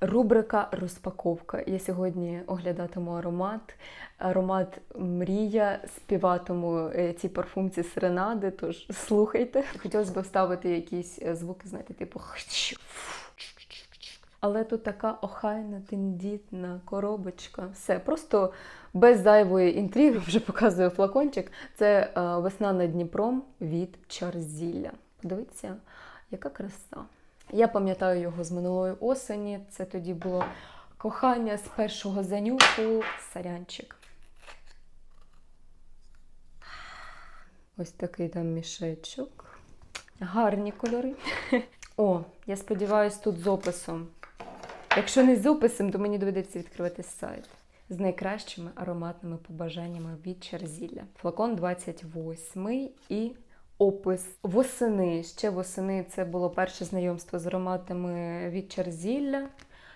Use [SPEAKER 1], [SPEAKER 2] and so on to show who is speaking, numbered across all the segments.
[SPEAKER 1] Рубрика розпаковка. Я сьогодні оглядатиму аромат. Аромат мрія, співатиму е, ці парфумці серенади, тож слухайте. Хотілося б вставити якісь е, звуки, знаєте, типу. Але тут така охайна, тендітна коробочка. Все, просто без зайвої інтриги вже показую флакончик. Це е, весна над Дніпром від Чарзілля. Подивіться, яка краса. Я пам'ятаю його з минулої осені. Це тоді було кохання з першого занюху. Сарянчик. Ось такий там мішечок. Гарні кольори. О, я сподіваюся, тут з описом. Якщо не з описом, то мені доведеться відкривати сайт з найкращими ароматними побажаннями від Черзілля. Флакон 28 і опис. Восени. Ще восени це було перше знайомство з ароматами від Черзілля.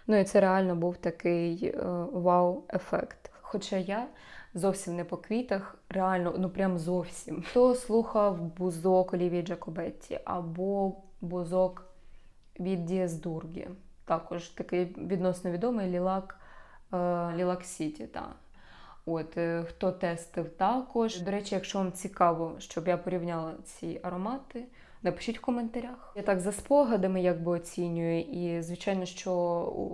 [SPEAKER 1] Ну і це реально був такий е, вау-ефект. Хоча я зовсім не по квітах, реально, ну прям зовсім. Хто слухав бузок Олівії Джакобетті або бузок від Діас Дургі. Також такий відносно відомий лілак е, Лілак Сіті. Та. От, е, хто тестив також. До речі, якщо вам цікаво, щоб я порівняла ці аромати, напишіть в коментарях. Я так за спогадами якби оцінюю. І, звичайно, що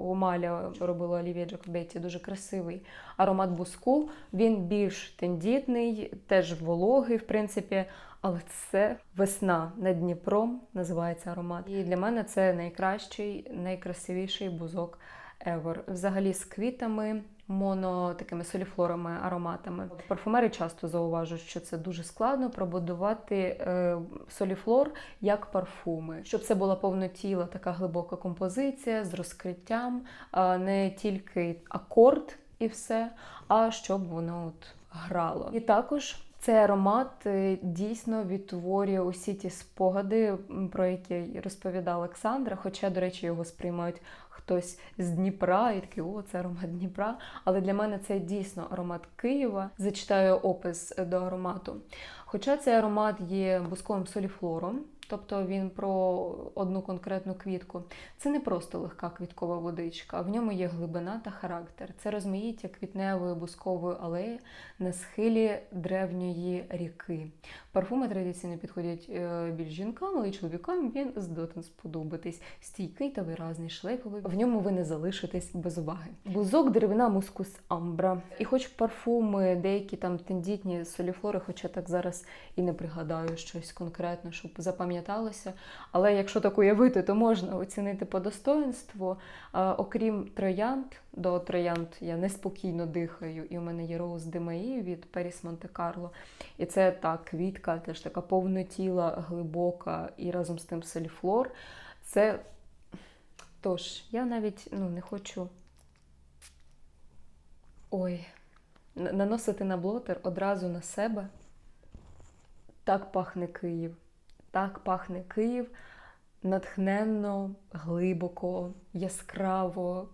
[SPEAKER 1] у Маля, що робила Олівія Джакобетті, дуже красивий аромат буску. Він більш тендітний, теж вологий, в принципі. Але це весна над Дніпром називається аромат. І для мене це найкращий, найкрасивіший бузок ever. Взагалі з квітами, моно такими соліфлорами, ароматами. Парфумери часто зауважують, що це дуже складно пробудувати е, соліфлор як парфуми, щоб це була повнотіла така глибока композиція з розкриттям, не тільки акорд і все, а щоб воно от грало. І також. Цей аромат е, дійсно відтворює усі ті спогади, про які розповідала Олександра. Хоча, до речі, його сприймають хтось з Дніпра і такий, о, це аромат Дніпра. Але для мене це дійсно аромат Києва. Зачитаю опис до аромату. Хоча цей аромат є бусковим соліфлором, тобто він про одну конкретну квітку. Це не просто легка квіткова водичка, в ньому є глибина та характер. Це розмаїття квітневої бускової алеї на схилі древньої ріки. Парфуми традиційно підходять е, більш жінкам, але й чоловікам він здатен сподобатись. Стійкий та виразний шлейфовий. В ньому ви не залишитесь без уваги. Бузок, деревина, мускус, амбра. І хоч парфуми, деякі там тендітні соліфлори, хоча так зараз і не пригадаю щось конкретно, щоб запам'яталося. Але якщо так уявити, то можна оцінити по достоинству. Окрім троянд, до троянд я неспокійно дихаю, і у мене є роуз Демаї від Періс Монте-Карло. І це та квітка, теж така повнотіла, глибока і разом з тим сельфлор. Це тож, я навіть ну, не хочу. Ой, наносити на блотер одразу на себе. Так пахне Київ. Так пахне Київ натхненно, глибоко, яскраво.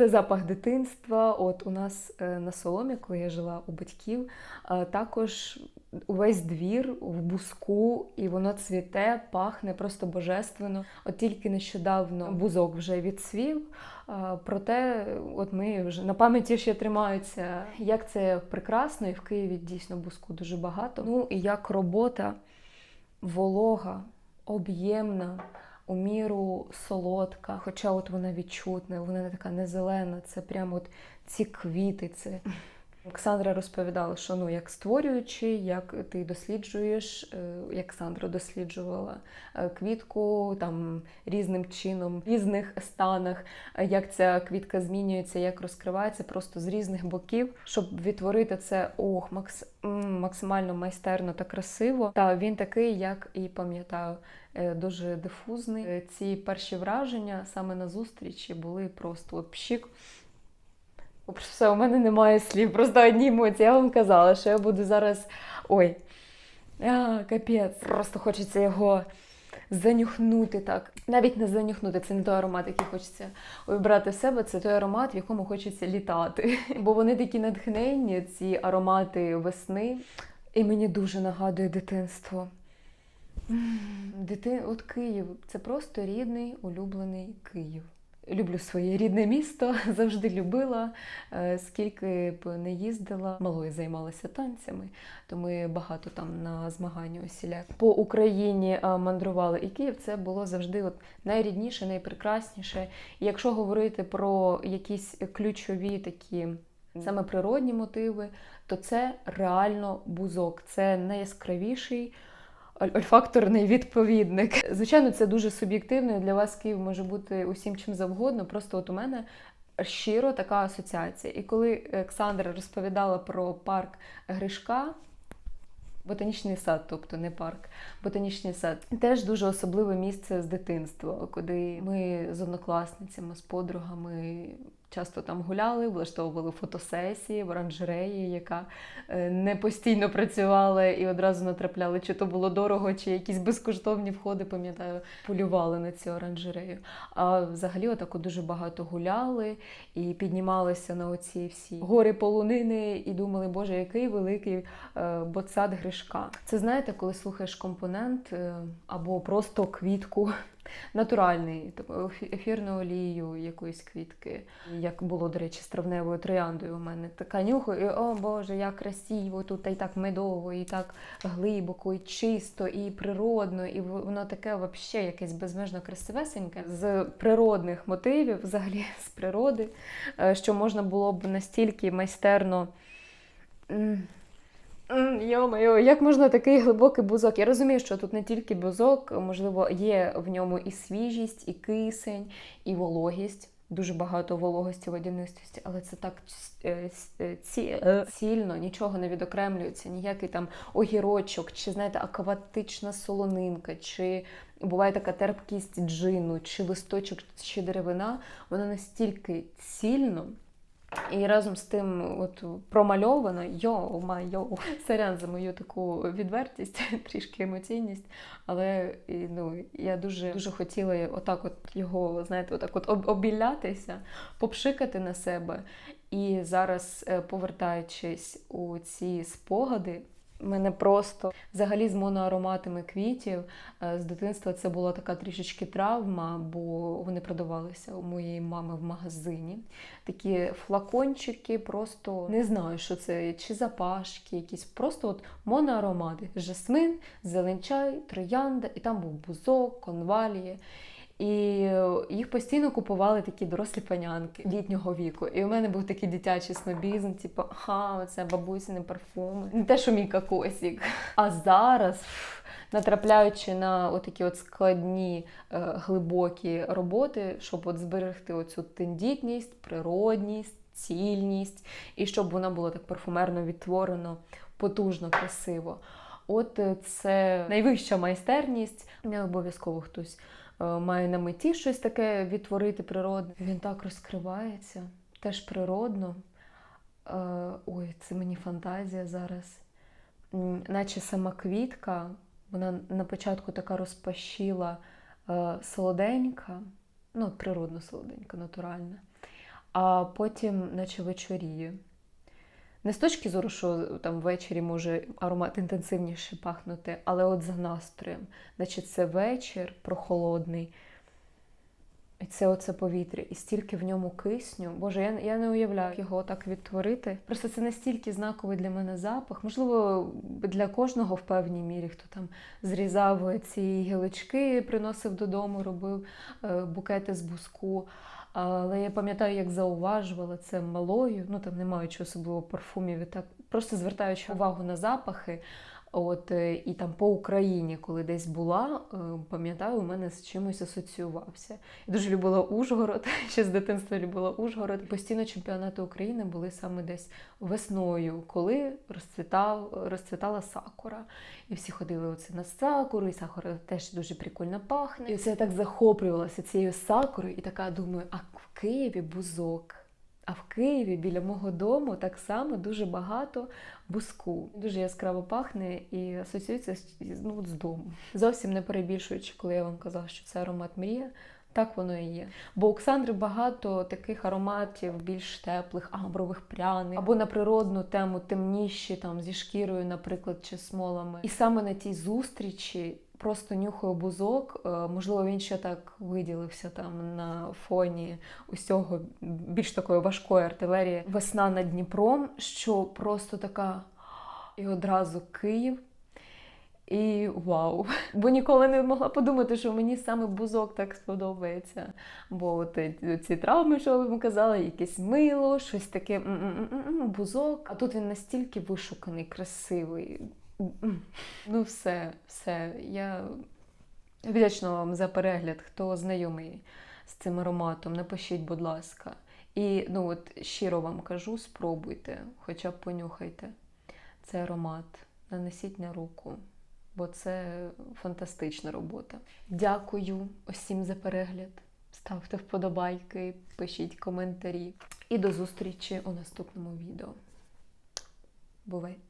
[SPEAKER 1] Це запах дитинства. От у нас е, на соломі, коли я жила у батьків, е, також увесь двір в буску, і воно цвіте, пахне просто божественно. От тільки нещодавно бузок вже відсвів. е, Проте, от ми вже на пам'яті ще тримаються, як це прекрасно, і в Києві дійсно буску дуже багато. Ну і як робота волога, об'ємна, у міру солодка, хоча от вона відчутна, вона не така не зелена, це прямо от ці квіти. Це. Оксандра розповідала, що ну як створюючи, як ти досліджуєш, е, як Сандра досліджувала е, квітку там різним чином, в різних станах, е, як ця квітка змінюється, як розкривається просто з різних боків, щоб відтворити це ох, макс, максимально майстерно та красиво. Та він такий, як і пам'ятаю, дуже дифузний. Ці перші враження саме на зустрічі були просто от Все, у мене немає слів, просто одні емоції. Я вам казала, що я буду зараз. Ой, а, капець, просто хочеться його занюхнути так. Навіть не занюхнути, це не той аромат, який хочеться вибрати в себе, це той аромат, в якому хочеться літати. Бо вони такі натхненні, ці аромати весни. І мені дуже нагадує дитинство. Дити... От Київ це просто рідний, улюблений Київ. Люблю своє рідне місто, завжди любила. Е, Скільки б не їздила, малою займалася танцями, то ми багато там на змагання усіляк. По Україні е, мандрували, і Київ це було завжди от найрідніше, найпрекрасніше. І якщо говорити про якісь ключові такі саме природні мотиви, то це реально бузок. Це найяскравіший ольфакторний відповідник. Звичайно, це дуже суб'єктивно. і Для вас Київ може бути усім чим завгодно. Просто от у мене щиро така асоціація. І коли Олександра розповідала про парк Гришка. Ботанічний сад, тобто не парк, ботанічний сад. Теж дуже особливе місце з дитинства, куди ми з однокласницями, з подругами часто там гуляли, влаштовували фотосесії в оранжереї, яка е, не постійно працювала і одразу натрапляли, чи то було дорого, чи якісь безкоштовні входи, пам'ятаю, полювали на цю оранжерею. А взагалі, отако дуже багато гуляли і піднімалися на оці всі гори полунини і думали, боже, який великий е, ботсад гришка. Це знаєте, коли слухаєш компонент е, або просто квітку. Натуральний, таку ефірну олію якоїсь квітки, як було, до речі, з травневою трояндою у мене. Така нюхаю, і о Боже, як красиво, тут і так медово, і так глибоко, і чисто, і природно, і воно таке взагалі якесь безмежно красивесеньке з природних мотивів, взагалі з природи, е, що можна було б настільки майстерно. Йо-моє, як можна такий глибокий бузок? Я розумію, що тут не тільки бузок, можливо, є в ньому і свіжість, і кисень, і вологість. Дуже багато вологості, водянистості, але це так е, е, ці, е, цільно, нічого не відокремлюється, ніякий там огірочок, чи знаєте, акватична солонинка, чи буває така терпкість джину, чи листочок, чи деревина. Вона настільки цільно. І разом з тим, от промальовано йоу майо сорян за мою таку відвертість, трішки емоційність. Але ну, я дуже дуже хотіла отак, от його, знаєте, отак от обілятися, попшикати на себе. І зараз, е, повертаючись у ці спогади, мене просто взагалі з моноароматами квітів е, з дитинства це була така трішечки травма, бо вони продавалися у моєї мами в магазині. Такі флакончики, просто не знаю, що це, чи запашки, якісь просто от моноаромати. Жасмин, зеленчай, троянда, і там був бузок, конвалії. І їх постійно купували такі дорослі панянки літнього віку. І у мене був такий дитячий снобізм, типу, ага, оце бабусіни парфуми. Не те, що мій кокосик. А зараз, натрапляючи на отакі от складні, е, глибокі роботи, щоб от зберегти оцю тендітність, природність, цільність, і щоб вона була так парфумерно відтворено, потужно, красиво. От е, це найвища майстерність. Не обов'язково хтось е, має на меті щось таке відтворити природне. Він так розкривається, теж природно. Е, Ой, це мені фантазія зараз. Наче сама квітка, вона на початку така розпашіла, солоденька, ну, природно солоденька, натуральна, а потім, наче вечоріє. Не з точки зору, що там ввечері може аромат інтенсивніше пахнути, але от за настроєм. Значить, це вечір прохолодний. І це оце повітря, і стільки в ньому кисню. Боже, я, я не уявляю, його так відтворити. Просто це настільки знаковий для мене запах. Можливо, для кожного в певній мірі, хто там зрізав ці гілочки, приносив додому, робив е, букети з буску. Але я пам'ятаю, як зауважувала це малою, ну там не маючи особливо парфумів, і так просто звертаючи увагу на запахи. От е, і там по Україні, коли десь була, е, пам'ятаю, у мене з чимось асоціювався. Я дуже любила Ужгород, ще з дитинства любила Ужгород. Постійно чемпіонати України були саме десь весною, коли розцвітав, розцвітала сакура. І всі ходили оце на сакуру, і сакура теж дуже прикольно пахне. І це я так захоплювалася цією сакурою, і така думаю, а в Києві бузок. А в Києві біля мого дому так само дуже багато буску. Дуже яскраво пахне і асоціюється з, ну, з домом. Зовсім не перебільшуючи, коли я вам казала, що це аромат мрія. Так воно і є. Бо Оксандри багато таких ароматів, більш теплих, амбрових пряних, або на природну тему темніші, там зі шкірою, наприклад, чи смолами. І саме на тій зустрічі просто нюхаю бузок. е, Можливо, він ще так виділився там на фоні усього більш такої важкої артилерії. Весна над Дніпром, що просто така і одразу Київ. І вау! Бо ніколи не могла подумати, що мені саме бузок так сподобається. Бо от ці- ці травми, що ви вам казали, якесь мило, щось таке бузок. А тут він настільки вишуканий, красивий. Ну, все, все. Я вдячна вам за перегляд, хто знайомий з цим ароматом. Напишіть, будь ласка. І ну от щиро вам кажу, спробуйте, хоча б понюхайте цей аромат, нанесіть на руку, бо це фантастична робота. Дякую усім за перегляд. Ставте вподобайки, пишіть коментарі. І до зустрічі у наступному відео. Бувайте!